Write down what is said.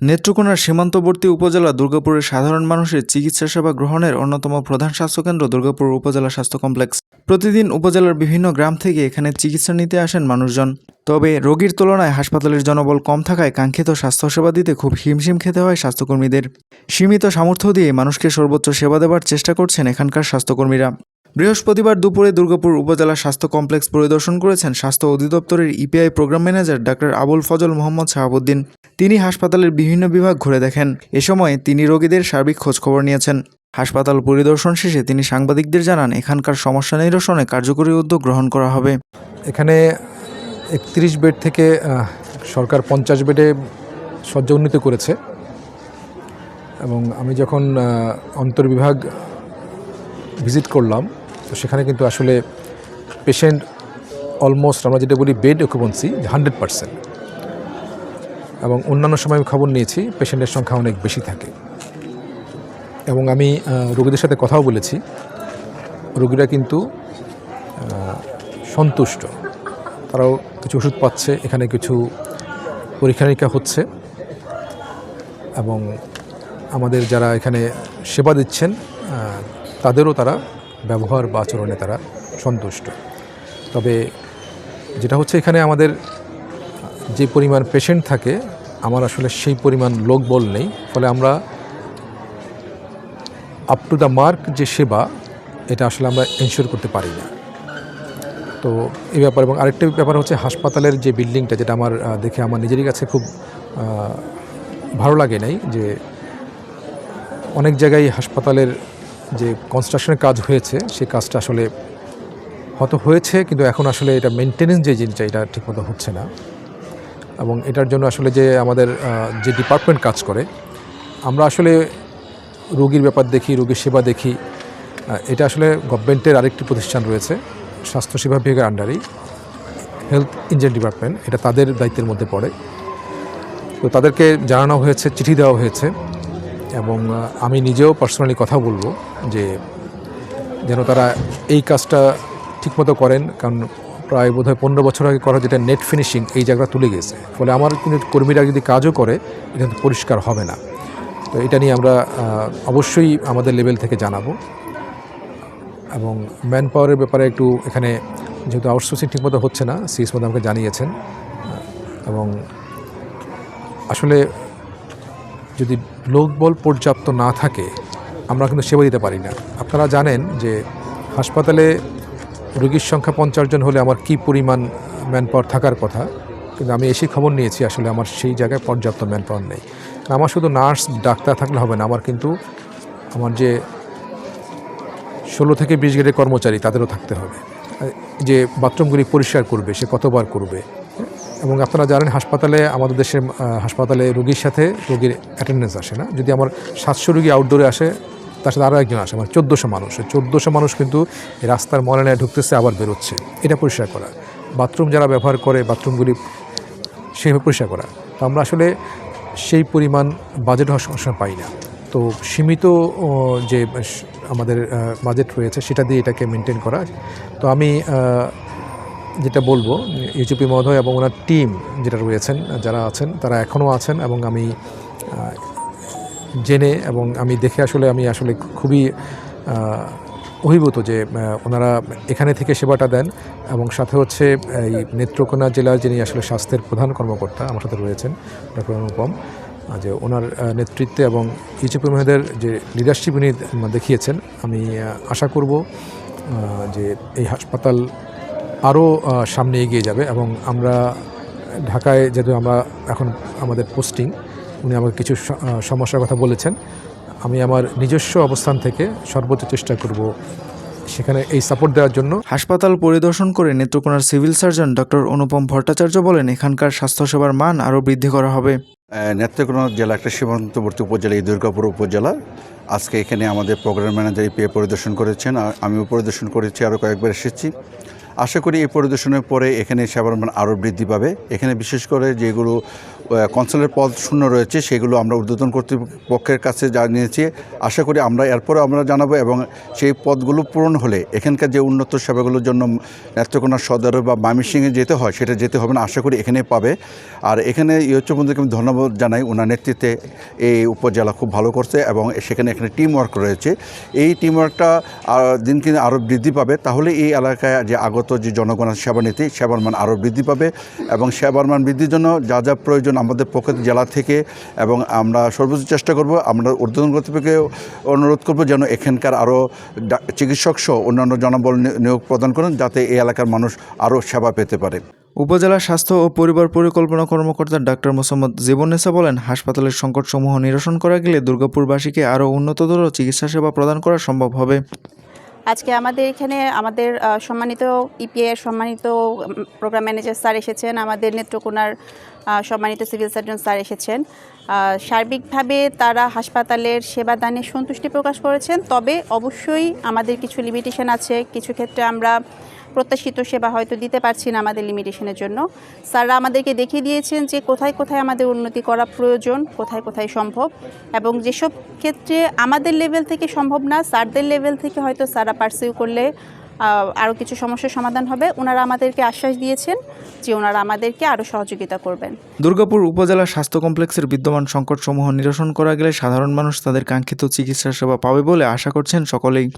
নেত্রকোনার সীমান্তবর্তী উপজেলা দুর্গাপুরের সাধারণ মানুষের চিকিৎসা সেবা গ্রহণের অন্যতম প্রধান স্বাস্থ্যকেন্দ্র দুর্গাপুর উপজেলা স্বাস্থ্য কমপ্লেক্স। প্রতিদিন উপজেলার বিভিন্ন গ্রাম থেকে এখানে চিকিৎসা নিতে আসেন মানুষজন। তবে রোগীর তুলনায় হাসপাতালের জনবল কম থাকায় কাঙ্ক্ষিত স্বাস্থ্যসেবা দিতে খুব হিমশিম খেতে হয় স্বাস্থ্যকর্মীদের। সীমিত সামর্থ্য দিয়ে মানুষকে সর্বোচ্চ সেবা দেওয়ার চেষ্টা করছেন এখানকার স্বাস্থ্যকর্মীরা। বৃহস্পতিবার দুপুরে দুর্গাপুর উপজেলা স্বাস্থ্য কমপ্লেক্স পরিদর্শন করেছেন স্বাস্থ্য অধিদপ্তরের EPI programme manager doctor Abul Fazal Mohammad Shahabuddin. তিনি হাসপাতালের বিভিন্ন বিভাগ ঘুরে দেখেন। এ সময় তিনি রোগীদের সার্বিক খোঁজখবর নিয়েছেন। হাসপাতাল পরিদর্শন শেষে তিনি সাংবাদিকদের জানান, এখানকার সমস্যা নিরসনে কার্যকরী উদ্যোগ গ্রহণ করা হবে। এখানে একত্রিশ বেড থেকে সরকার পঞ্চাশ বেডে সজ্জা উন্নীত করেছে। এবং আমি যখন অন্তর্বিভাগ ভিজিট করলাম তো সেখানে কিন্তু আসলে পেশেন্ট অলমোস্ট আমরা যেটা বলি বেড অকুপেন্সি হান্ড্রেড পারসেন্ট এবং অন্যান্য সময় আমি খবর নিয়েছি পেশেন্টের সংখ্যা অনেক বেশি থাকে। এবং আমি রোগীদের সাথে কথাও বলেছি। রোগীরা কিন্তু সন্তুষ্ট। তারাও কিছু ওষুধ পাচ্ছে, এখানে কিছু পরীক্ষা নিরীক্ষা হচ্ছে। এবং আমাদের যারা এখানে সেবা দিচ্ছেন তাদেরও তারা ব্যবহার বা আচরণে তারা সন্তুষ্ট। তবে যেটা হচ্ছে এখানে আমাদের যে পরিমাণ পেশেন্ট থাকে, আমার আসলে সেই পরিমাণ লোকবল নেই। ফলে আমরা আপ টু দ্য মার্ক যে সেবা, এটা আসলে আমরা এনশিওর করতে পারি না। তো এই ব্যাপার এবং আরেকটা ব্যাপার হচ্ছে হাসপাতালের যে বিল্ডিংটা যেটা আমার দেখে আমার নিজেরই কাছে খুব ভালো লাগে নাই যে অনেক জায়গায় হাসপাতালের যে কনস্ট্রাকশনের কাজ হয়েছে সেই কাজটা আসলে হয়তো হয়েছে, কিন্তু এখন আসলে এটা মেনটেনেন্স যে জিনিসটা, এটা ঠিকমতো হচ্ছে না। এবং এটার জন্য আসলে যে আমাদের যে ডিপার্টমেন্ট কাজ করে, আমরা আসলে রোগীর ব্যাপার দেখি, রোগীর সেবা দেখি এটা আসলে গভর্নমেন্টের আরেকটি প্রতিষ্ঠান রয়েছে স্বাস্থ্যসেবা বিভাগের আন্ডারেই হেলথ ইঞ্জিনিয়ার ডিপার্টমেন্ট এটা তাদের দায়িত্বের মধ্যে পড়ে। তো তাদেরকে জানানো হয়েছে, চিঠি দেওয়া হয়েছে। এবং আমি নিজেও পার্সোনালি কথা বলব যে, যেন তারা এই কাজটা ঠিকমতো করেন। কারণ প্রায় বোধ হয় পনেরো বছর আগে করা যেটা নেট ফিনিশিং এই জায়গাটা তুলে গেছে। ফলে আমার কিন্তু কর্মীরা যদি কাজও করে, এটা কিন্তু পরিষ্কার হবে না। তো এটা নিয়ে আমরা অবশ্যই আমাদের লেভেল থেকে জানাব। এবং ম্যান পাওয়ারের ব্যাপারে একটু এখানে যেহেতু আউটসোর্সিং ঠিকমতো হচ্ছে না সিএস মধ্যে আমাকে জানিয়েছেন। এবং আসলে যদি লোকবল পর্যাপ্ত না থাকে, আমরা কিন্তু সেবা দিতে পারি না। আপনারা জানেন যে হাসপাতালে রোগীর সংখ্যা পঞ্চাশ জন হলে আমার কি পরিমাণ ম্যান পাওয়ার থাকার কথা, কিন্তু আমি এসে খবর নিয়েছি আসলে আমার সেই জায়গায় পর্যাপ্ত ম্যান পাওয়ার নেই আমার শুধু নার্স ডাক্তার থাকলে হবে না, আমার কিন্তু আমার যে ষোলো থেকে বিশ গ্রেডের কর্মচারী তাদেরও থাকতে হবে। যে বাথরুমগুলি পরিষ্কার করবে, সে কতবার করবে? এবং আপনারা জানেন হাসপাতালে, আমাদের দেশে হাসপাতালে রোগীর সাথে রোগীর অ্যাটেন্ডেন্স আসে না। যদি আমার সাতশো রোগী আউটডোরে আসে, তার সাথে আরও একজন আসে মানে চোদ্দোশো মানুষ। চোদ্দোশো মানুষ কিন্তু রাস্তার ময়লা ঢুকতেছে, আবার বেরোচ্ছে। এটা পরিষ্কার করা। বাথরুম যারা ব্যবহার করে, বাথরুমগুলি সেইভাবে পরিষ্কার করা। তো আমরা আসলে সেই পরিমাণ বাজেট হওয়ার সময় পাই না। তো সীমিত যে আমাদের বাজেট রয়েছে, সেটা দিয়ে এটাকে মেনটেন করা। তো আমি যেটা বলব ইউজিপি মহোদয় এবং ওনার টিম যেটা রয়েছেন, যারা আছেন, তারা এখনও আছেন এবং আমি জেনে এবং আমি দেখে আসলে আমি আসলে খুবই অভিভূত যে ওনারা এখানে থেকে সেবাটা দেন এবং সাথে হচ্ছে এই নেত্রকোনা জেলার যিনি আসলে স্বাস্থ্যের প্রধান কর্মকর্তা আমার সাথে রয়েছেন, ডক্টর অনুপম যে ওনার নেতৃত্বে এবং ইউজিপি মহোদয়ের যে লিডারশিপ উনি দেখিয়েছেন, আমি আশা করব যে এই হাসপাতাল আরও সামনে এগিয়ে যাবে এবং আমরা ঢাকায় যেহেতু আমরা এখন আমাদের পোস্টিং উনি আমাকে কিছু সমস্যার কথা বলেছেন। আমি আমার নিজস্ব অবস্থান থেকে সর্বোচ্চ চেষ্টা করব সেখানে এই সাপোর্ট দেওয়ার জন্য। হাসপাতাল পরিদর্শন করে নেত্রকোনার civil surgeon doctor Anupam Bhattacharya বলেন এখানকার স্বাস্থ্যসেবার মান আরও বৃদ্ধি করা হবে। নেত্রকোনা জেলা একটা সীমান্তবর্তী উপজেলা এই দুর্গাপুর উপজেলা। আজকে এখানে আমাদের প্রোগ্রাম ম্যানেজার ইপিএ পরিদর্শন করেছেন। আ- আমিও পরিদর্শন করেছি আরও কয়েকবার এসেছি। আশা করি এই পরিদর্শনের পরে এখানে সেবার মান আরও বৃদ্ধি পাবে। এখানে বিশেষ করে যেগুলো কনসালের পদ শূন্য রয়েছে, সেগুলো আমরা ঊর্ধ্বতন কর্তৃপক্ষের কাছে জানিয়েছি। আশা করি আমরা এরপরে আমরা জানাব এবং সেই পদগুলো পূরণ হলে এখানকার যে উন্নত সেবাগুলোর জন্য নেত্রকোনা সদরে বা ময়মনসিংহে যেতে হয়, সেটা যেতে হবে না, আশা করি এখানে পাবে। আর এখানে ইয়চ্চ বন্ধুকে আমি ধন্যবাদ জানাই ওনার নেতৃত্বে এই উপজেলা খুব ভালো করছে এবং সেখানে এখানে টিম ওয়ার্ক রয়েছে। এই টিম ওয়ার্কটা দিন দিন আরও বৃদ্ধি পাবে। তাহলে এই এলাকায় যে আগত যে জনগণের সেবা নীতি সেবার মান আরও বৃদ্ধি পাবে এবং সেবার মান বৃদ্ধির জন্য যা যা প্রয়োজন আমাদের পক্ষ জেলা থেকে এবং আমরা সর্বোচ্চ চেষ্টা করব, আমরা ঊর্ধ্বতন কর্তৃপক্ষকে অনুরোধ করব যেন এখানকার আরও চিকিৎসক সহ অন্যান্য জনবল নিয়োগ প্রদান করেন যাতে এই এলাকার মানুষ আরও সেবা পেতে পারে। উপজেলা স্বাস্থ্য ও পরিবার পরিকল্পনা কর্মকর্তা ডাক্তার মোসাম্মদ জীবনেসা বলেন, হাসপাতালের সংকটসমূহ নিরসন করা গেলে দুর্গাপুরবাসীকে আরও উন্নততর চিকিৎসা সেবা প্রদান করা সম্ভব হবে। আজকে আমাদের এখানে আমাদের সম্মানিত ইপিআই সম্মানিত প্রোগ্রাম ম্যানেজার স্যার এসেছেন, আমাদের নেত্রকোনার সম্মানিত সিভিল সার্জন স্যার এসেছেন। সার্বিকভাবে তারা হাসপাতালের সেবাদানে সন্তুষ্টি প্রকাশ করেছেন, তবে অবশ্যই আমাদের কিছু লিমিটেশন আছে। কিছু ক্ষেত্রে আমরা প্রত্যাশিত সেবা হয়তো দিতে পারছি না আমাদের লিমিটেশনের জন্য। স্যাররা আমাদেরকে দেখিয়ে দিয়েছেন যে কোথায় কোথায় আমাদের উন্নতি করা প্রয়োজন, কোথায় কোথায় সম্ভব এবং যেসব ক্ষেত্রে আমাদের লেভেল থেকে সম্ভব না, স্যারদের লেভেল থেকে হয়তো স্যাররা পার্সিউ করলে আরও কিছু সমস্যার সমাধান হবে। ওনারা আমাদেরকে আশ্বাস দিয়েছেন যে ওনারা আমাদেরকে আরও সহযোগিতা করবেন। দুর্গাপুর উপজেলা স্বাস্থ্য কমপ্লেক্সের বিদ্যমান সংকটসমূহ নিরসন করা গেলে সাধারণ মানুষ তাদের কাঙ্ক্ষিত চিকিৎসা সেবা পাবে বলে আশা করছেন সকলেই।